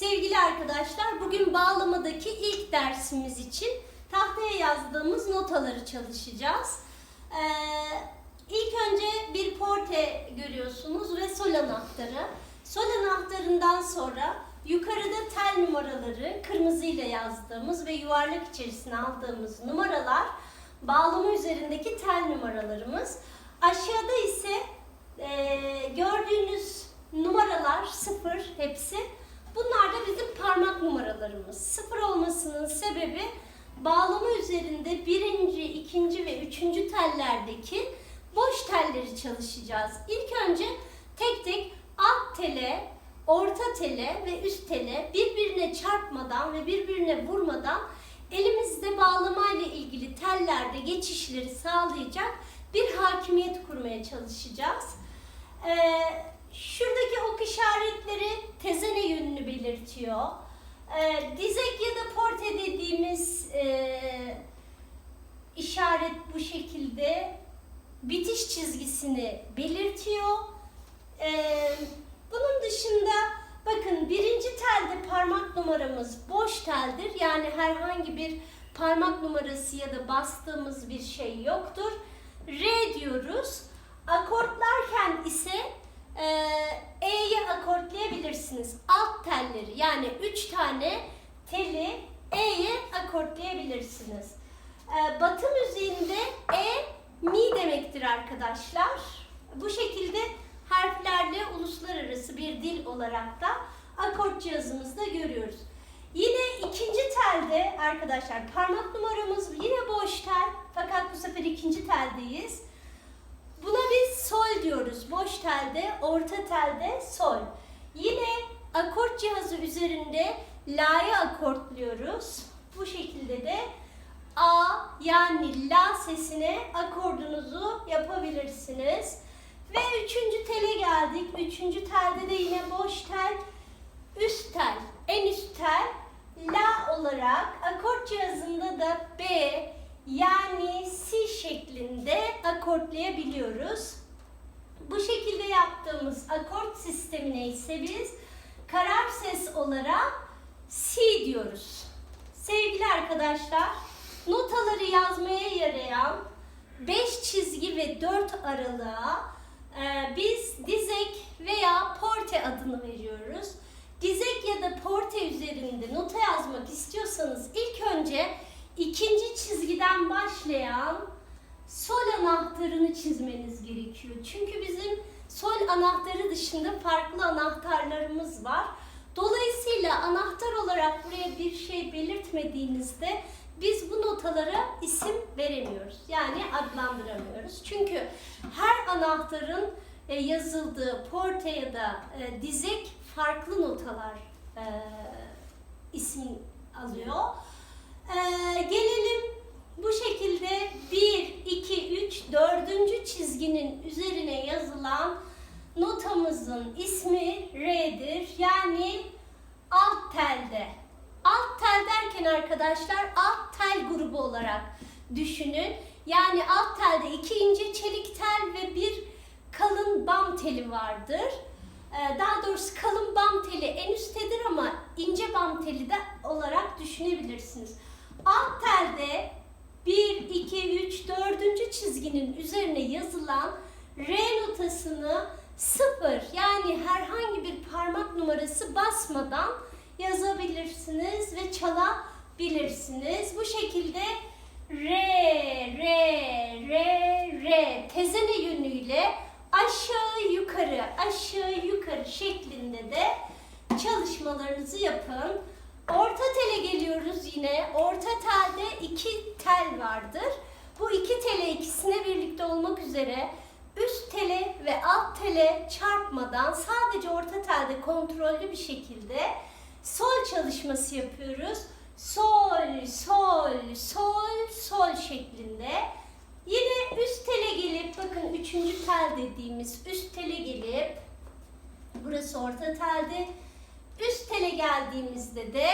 Sevgili arkadaşlar, bugün bağlamadaki ilk dersimiz için tahtaya yazdığımız notaları çalışacağız. Ee, ilk önce bir porte görüyorsunuz ve sol anahtarı. Sol anahtarından sonra yukarıda tel numaraları kırmızıyla yazdığımız ve yuvarlak içerisine aldığımız numaralar bağlama üzerindeki tel numaralarımız. Aşağıda ise ee, gördüğünüz numaralar sıfır hepsi. Numaralarımız. Sıfır olmasının sebebi bağlama üzerinde birinci, ikinci ve üçüncü tellerdeki boş telleri çalışacağız. İlk önce tek tek alt tele, orta tele ve üst tele birbirine çarpmadan ve birbirine vurmadan elimizde bağlamayla ilgili tellerde geçişleri sağlayacak bir hakimiyet kurmaya çalışacağız. Ee, şuradaki ok işaretleri tezene yönünü belirtiyor. Ee, dizek ya da porte dediğimiz e, işaret bu şekilde bitiş çizgisini belirtiyor. Ee, bunun dışında bakın birinci telde parmak numaramız boş teldir. Yani herhangi bir parmak numarası ya da bastığımız bir şey yoktur. Re diyoruz. Akortlarken ise e, E'yi akortlayabilirsiniz. Alt telleri yani 3 tane teli E'ye akortlayabilirsiniz. E, batı müziğinde E mi demektir arkadaşlar. Bu şekilde harflerle uluslararası bir dil olarak da akort cihazımızda görüyoruz. Yine ikinci telde arkadaşlar parmak numaramız yine boş tel fakat bu sefer ikinci teldeyiz. Buna biz sol diyoruz. Boş telde, orta telde sol. Yine akort cihazı üzerinde la'yı akortluyoruz. Bu şekilde de a yani la sesine akordunuzu yapabilirsiniz. Ve üçüncü tele geldik. Üçüncü telde de yine boş tel, üst tel, en üst tel la olarak akort cihazında da b yani si şeklinde akortlayabiliyoruz. Bu şekilde yaptığımız akort sistemine ise biz karar ses olarak si diyoruz. Sevgili arkadaşlar, notaları yazmaya yarayan 5 çizgi ve 4 aralığa e, biz dizek veya porte adını veriyoruz. Dizek ya da porte üzerinde nota yazmak istiyorsanız ilk önce ikinci çizgiden başlayan sol anahtarını çizmeniz gerekiyor. Çünkü bizim sol anahtarı dışında farklı anahtarlarımız var. Dolayısıyla anahtar olarak buraya bir şey belirtmediğinizde biz bu notalara isim veremiyoruz. Yani adlandıramıyoruz. Çünkü her anahtarın e, yazıldığı porte ya da e, dizek farklı notalar e, isim alıyor. Gelelim bu şekilde 1, 2, 3, 4. çizginin üzerine yazılan notamızın ismi R'dir. Yani alt telde. Alt tel derken arkadaşlar alt tel grubu olarak düşünün. Yani alt telde iki ince çelik tel ve bir kalın bam teli vardır. Ee, Daha doğrusu kalın bam teli en üsttedir ama ince bam teli de olarak düşünebilirsiniz. Alt telde 1, 2, 3, 4. çizginin üzerine yazılan R notasını sıfır yani herhangi bir parmak numarası basmadan yazabilirsiniz ve çalabilirsiniz. Bu şekilde re, re, re, re tezene yönüyle aşağı yukarı, aşağı yukarı şeklinde de çalışmalarınızı yapın. Orta tele geliyoruz yine. Orta telde iki tel vardır. Bu iki tele ikisine birlikte olmak üzere üst tele ve alt tele çarpmadan sadece orta telde kontrollü bir şekilde sol çalışması yapıyoruz. Sol, sol, sol, sol şeklinde. Yine üst tele gelip bakın üçüncü tel dediğimiz üst tele gelip burası orta telde. Üst tele geldiğimizde de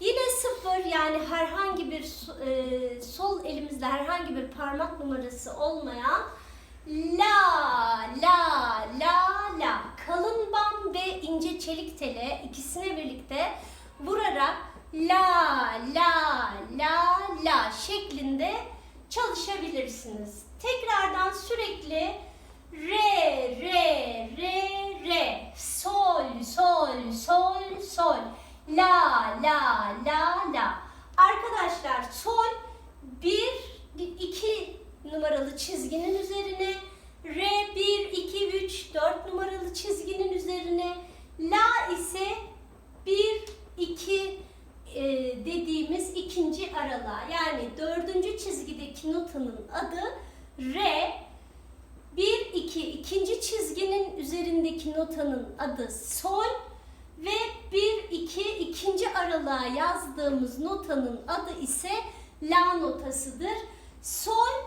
yine sıfır yani herhangi bir e, sol elimizde herhangi bir parmak numarası olmayan la la la la kalın bam ve ince çelik tele ikisine birlikte vurarak la la la la şeklinde çalışabilirsiniz. Tekrardan sürekli re re re re sol sol sol sol la la la la arkadaşlar sol bir iki numaralı çizginin üzerine re 1 2 3 4 numaralı çizginin üzerine la ise 1 2 e, dediğimiz ikinci aralığa yani dördüncü çizgideki notanın adı re 1 2 ikinci üzerindeki notanın adı sol ve 1 2 ikinci aralığa yazdığımız notanın adı ise la notasıdır. Sol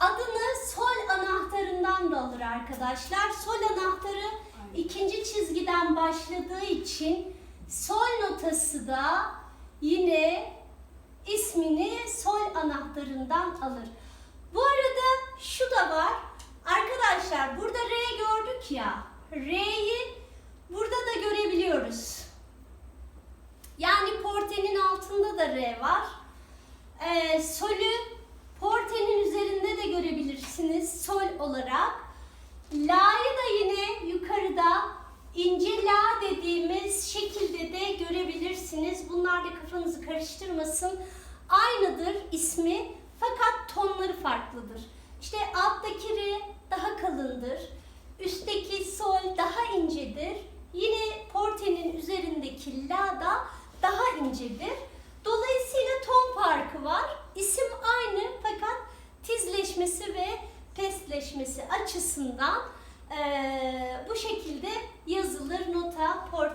adını sol anahtarından da alır arkadaşlar. Sol anahtarı ikinci çizgiden başladığı için sol notası da yine ismini sol anahtarından alır. Bu arada şu da var. Arkadaşlar burada R gördük ya. R'yi burada da görebiliyoruz. Yani portenin altında da R var. Ee, solü portenin üzerinde de görebilirsiniz sol olarak. La'yı da yine yukarıda ince la dediğimiz şekilde de görebilirsiniz. Bunlar da kafanızı karıştırmasın. Aynıdır ismi fakat tonları farklıdır. İşte alttaki re daha kalındır. Üstteki sol daha incedir. Yine portenin üzerindeki la da daha incedir. Dolayısıyla ton farkı var. İsim aynı fakat tizleşmesi ve pesleşmesi açısından eee, bu şekilde yazılır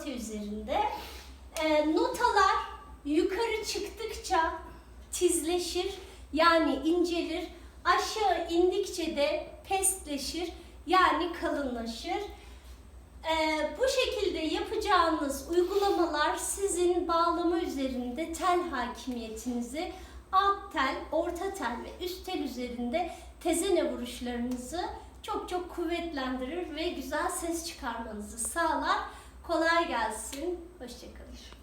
nota üzerinde. Eee, notalar yukarı çıktıkça tizleşir yani incelir. Aşağı indikçe de pesleşir yani kalınlaşır. Ee, bu şekilde yapacağınız uygulamalar sizin bağlama üzerinde tel hakimiyetinizi alt tel, orta tel ve üst tel üzerinde tezene vuruşlarınızı çok çok kuvvetlendirir ve güzel ses çıkarmanızı sağlar. Kolay gelsin. Hoşçakalın.